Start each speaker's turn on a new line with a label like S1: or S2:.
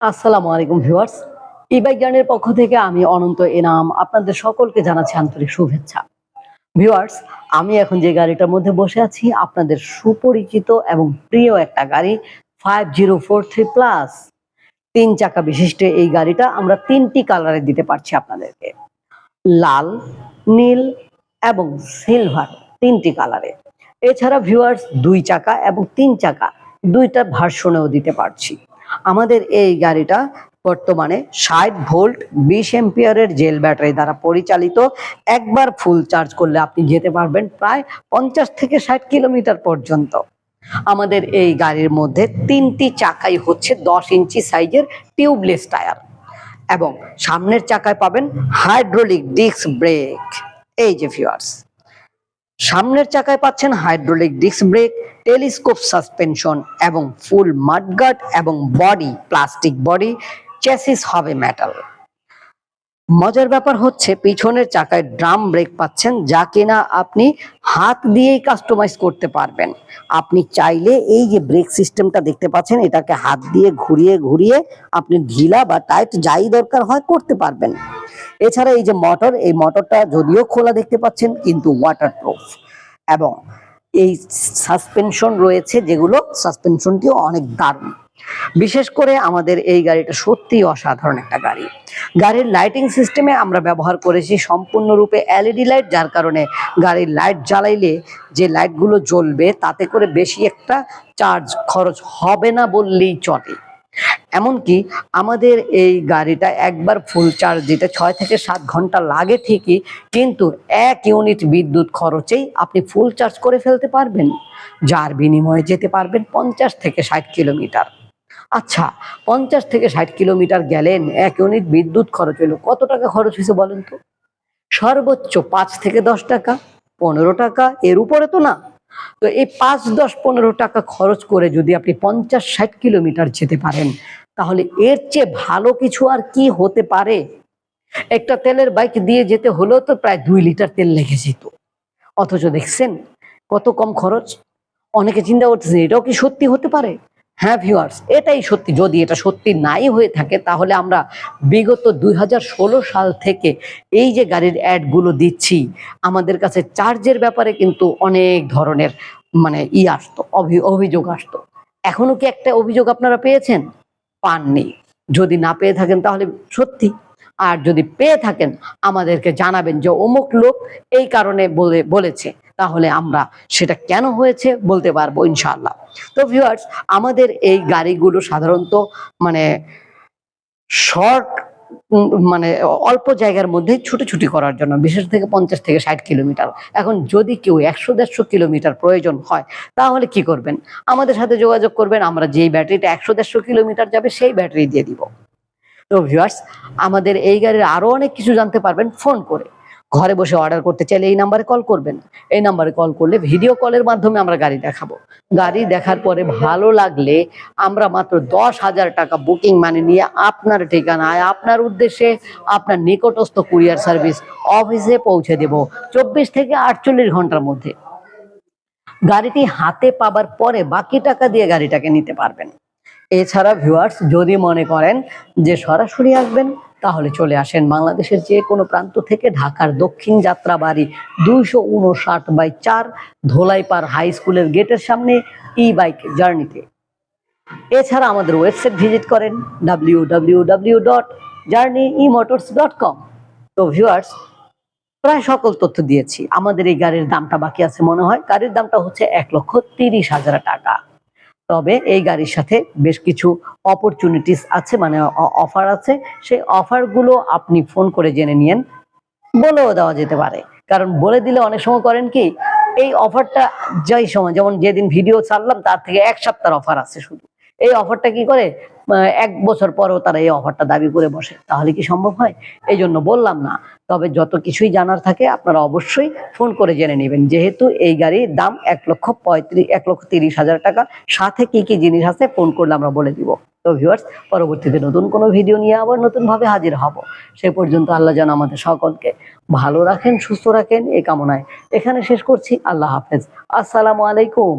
S1: আসসালামু আলাইকুম ভিউয়ার্স। ই বাইক জার্নির পক্ষ থেকে আমি অনন্ত এনাম। আপনাদের সকলকে জানাচ্ছি আন্তরিক শুভেচ্ছা। ভিউয়ার্স, আমি এখন যে গাড়িটার মধ্যে বসে আছি, আপনাদের সুপরিচিত এবং প্রিয় একটা গাড়ি five zero four three plus তিন চাকা বিশিষ্ট এই গাড়িটা আমরা তিনটি কালারে দিতে পারছি আপনাদেরকে। লাল, নীল এবং সিলভার তিনটি কালারে এছাড়া ভিউয়ার্স, দুই চাকা এবং তিন চাকা দুইটা ভার্সনেও দিতে পারছি। আমাদের এই গাড়িটা বর্তমানে ষাট ভোল্ট, বিশ এম্পিয়ারের জেল ব্যাটারি দ্বারা পরিচালিত। একবার ফুল চার্জ করলে আপনি যেতে পারবেন প্রায় পঞ্চাশ থেকে ষাট কিলোমিটার পর্যন্ত। আমাদের এই গাড়ির মধ্যে তিনটি চাকাই হচ্ছে দশ ইঞ্চি সাইজের টিউবলেস টায়ার এবং সামনের চাকায় পাবেন হাইড্রোলিক ডিস্ক ব্রেক এই যে ভিউয়ার্স সামনের চাকায় পাচ্ছেন hydraulic disc brake, telescope suspension এবং ফুল মাডগার্ড এবং বডি, প্লাস্টিক বডি চেসিস হবে মেটাল। মজার ব্যাপার হচ্ছে পিছনের চাকায় ড্রাম ব্রেক পাচ্ছেন যা কিনা আপনি হাত দিয়েই কাস্টমাইজ করতে পারবেন। আপনি চাইলে এই যে ব্রেক সিস্টেমটা দেখতে পাচ্ছেন, এটাকে হাত দিয়ে ঘুরিয়ে ঘুরিয়ে আপনি ঢিলা বা টাইট যাই দরকার হয় করতে পারবেন। এছাড়া এই যে মোটর এই মোটরটা যদিও খোলা দেখতে পাচ্ছেন, কিন্তু ওয়াটারপ্রুফ এবং এই সাসপেনশন রয়েছে যেগুলো সাসপেনশনটিও অনেক দারুণ। বিশেষ করে আমাদের এই গাড়িটা সত্যি অসাধারণ একটা গাড়ি। গাড়ির লাইটিং সিস্টেমে আমরা ব্যবহার করেছি সম্পূর্ণরূপে এলইডি লাইট যার কারণে গাড়ির লাইট জ্বালাইলে যে লাইটগুলো জ্বলবে, তাতে করে বেশি একটা চার্জ খরচ হবে না বললেই চলে। এমনকি আমাদের এই গাড়িটা একবার ফুল চার্জ দিতে ছয় থেকে সাত ঘণ্টা লাগে ঠিকই, কিন্তু এক ইউনিট বিদ্যুৎ খরচেই আপনি ফুল চার্জ করে ফেলতে পারবেন। যার বিনিময়ে যেতে পারবেন পঞ্চাশ থেকে ষাট কিলোমিটার। আচ্ছা পঞ্চাশ থেকে ষাট কিলোমিটার গেলেন, এক ইউনিট বিদ্যুৎ খরচ হলো কত টাকা খরচ হয়েছে বলেন তো? সর্বোচ্চ পাঁচ থেকে দশ টাকা, পনেরো টাকা, এর উপরে তো না। তো এই পাঁচ, দশ, পনেরো টাকা খরচ করে যদি আপনি পঞ্চাশ, ষাট কিলোমিটার যেতে পারেন তাহলে এর চেয়ে ভালো কিছু আর কি হতে পারে? একটা তেলের বাইক দিয়ে যেতে হলেও তো প্রায় দুই লিটার তেল লেগে যেত অথচ দেখছেন কত কম খরচ? অনেকে চিন্তা করতেছেন, এটাও কি সত্যি হতে পারে? হ্যাঁ ভিউয়ার্স এটাই সত্যি। যদি এটা সত্যি নাই হয়ে থাকে, তাহলে আমরা বিগত দুই হাজার ষোলো সাল থেকে এই যে গাড়ির অ্যাডগুলো দিচ্ছি, আমাদের কাছে চার্জের ব্যাপারে কিন্তু অনেক ধরনের মানে ই আসতো অভিযোগ আসতো। এখনও কি একটা অভিযোগ আপনারা পেয়েছেন? পাননি। যদি না পেয়ে থাকেন তাহলে সত্যি। আর যদি পেয়ে থাকেন, আমাদেরকে জানাবেন যে অমুক লোক এই কারণে বলে, বলেছে। তাহলে আমরা সেটা কেন হয়েছে বলতে পারব ইনশাল্লাহ তো ভিউয়ার্স আমাদের এই গাড়িগুলো সাধারণত মানে শর্ট মানে অল্প জায়গার মধ্যে ছুটোছুটি করার জন্য, বিশেষ থেকে পঞ্চাশ থেকে ষাট কিলোমিটার। এখন যদি কেউ একশো, দেড়শো কিলোমিটার প্রয়োজন হয়, তাহলে কি করবেন? আমাদের সাথে যোগাযোগ করবেন, আমরা যেই ব্যাটারিটা একশো, দেড়শো কিলোমিটার যাবে, সেই ব্যাটারি দিয়ে দিব। তো ভিউয়ার্স আমাদের এই গাড়ির আরও অনেক কিছু জানতে পারবেন, ফোন করে। ঘরে বসে অর্ডার করতে চাইলে এই নাম্বারে কল করবেন। এই নাম্বারে কল করলে ভিডিও কলের মাধ্যমে আমরা গাড়ি দেখাবো। গাড়ি দেখার পরে ভালো লাগলে আমরা মাত্র দশ হাজার টাকা বুকিং মানে নিয়ে আপনার ঠিকানায়, আপনার উদ্দেশ্যে আপনার নিকটস্থ কুরিয়ার সার্ভিস অফিসে পৌঁছে দেব চব্বিশ থেকে আটচল্লিশ ঘণ্টার মধ্যে। গাড়িটি হাতে পাবার পরে বাকি টাকা দিয়ে গাড়িটাকে নিতে পারবেন। এছাড়া ভিউয়ার্স যদি মনে করেন যে সরাসরি আসবেন তাহলে চলে আসেন বাংলাদেশের যে কোনো প্রান্ত থেকে ঢাকার দক্ষিণ যাত্রাবাড়ি দুইশো উনষাট বাই চার ধোলাইপাড় হাই স্কুলের গেটের সামনে ই বাইক জার্নিতে এছাড়া আমাদের ওয়েবসাইট ভিজিট করেন W W W dot journey e motors dot com তো ভিউয়ার্স প্রায় সকল তথ্য দিয়েছি। আমাদের এই গাড়ির দামটা বাকি আছে মনে হয়। গাড়ির দামটা হচ্ছে এক লক্ষ তিরিশ হাজার টাকা। তবে এই গাড়ির সাথে বেশ কিছু অপরচুনিটিস আছে মানে অফার আছে। সেই অফারগুলো আপনি ফোন করে জেনে নিন বলেও দেওয়া যেতে পারে। কারণ বলে দিলে অনেক সময় করেন কি, এই অফারটা যাই সময়, যেমন যেদিন ভিডিও ছাড়লাম, তার থেকে এক সপ্তাহের অফার আছে শুধু। এই অফারটা কি করে? এক বছর পরেও তারা এই অফারটা দাবি করে বসে। তাহলে কি সম্ভব হয়? এই জন্য বললাম না। তবে যত কিছুই জানার থাকে, আপনারা অবশ্যই ফোন করে জেনে নেবেন। যেহেতু এই গাড়ির দাম এক লক্ষ পঁয়ত্রিশ এক লক্ষ তিরিশ হাজার টাকা। সাথে কি কি জিনিস আছে, ফোন করলে আমরা বলে দিব। তো ভিউয়ার্স পরবর্তীতে নতুন কোনো ভিডিও নিয়ে আবার নতুনভাবে হাজির হব। সে পর্যন্ত আল্লাহ যেন আমাদের সকলকে ভালো রাখেন, সুস্থ রাখেন। এই কামনায় এখানে শেষ করছি। আল্লাহ হাফেজ। আসসালামু আলাইকুম।